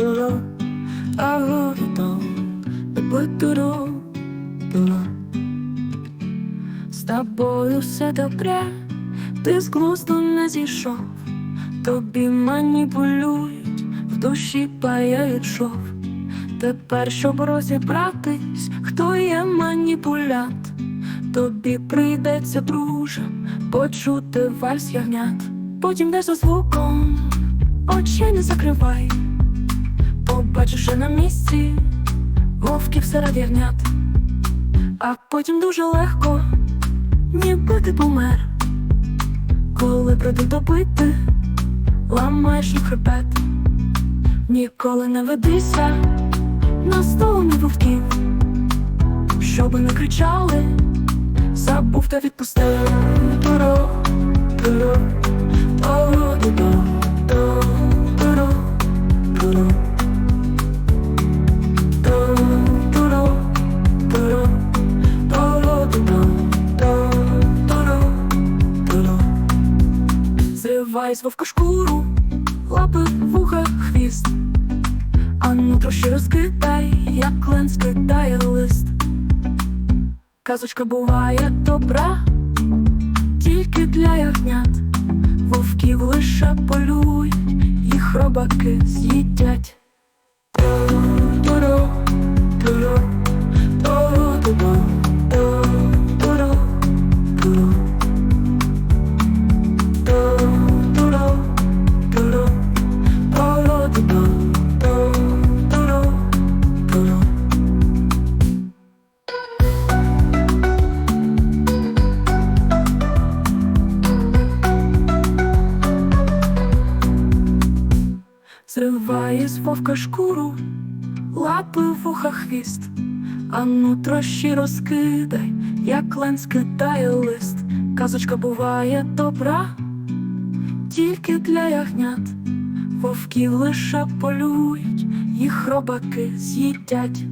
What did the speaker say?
Дуро, дуро, дуро, дуро. З тобою все добре, ти з глузду не зійшов, тобі маніпулюють, в душі паяють шов. Тепер, щоб розібратись, хто є маніпулянт, тобі прийдеться, друже, почути вальс ягнят. Потім де за звуком, очі не закривай, побачиш що на місці вовків серед ягнят, а потім дуже легко, ніби ти помер, коли прийдуть добити, ламаєш їм хребет, ніколи не ведися на стороні вовків, щоби не кричали, забув та відпустив Туро, Зривай з вовка шкуру, лапи, вуха, хвіст. А ну трошки розкидай, як лен скидає лист. Казочка буває добра, тільки для ягнят. Вовків лише полюють, їх робаки з'їдять. Зриває з вовка шкуру, лапи вуха хвіст, а ну трощі розкидай, як лен скидає лист. Казочка буває добра, тільки для ягнят. Вовків лише полюють, їх робаки з'їдять.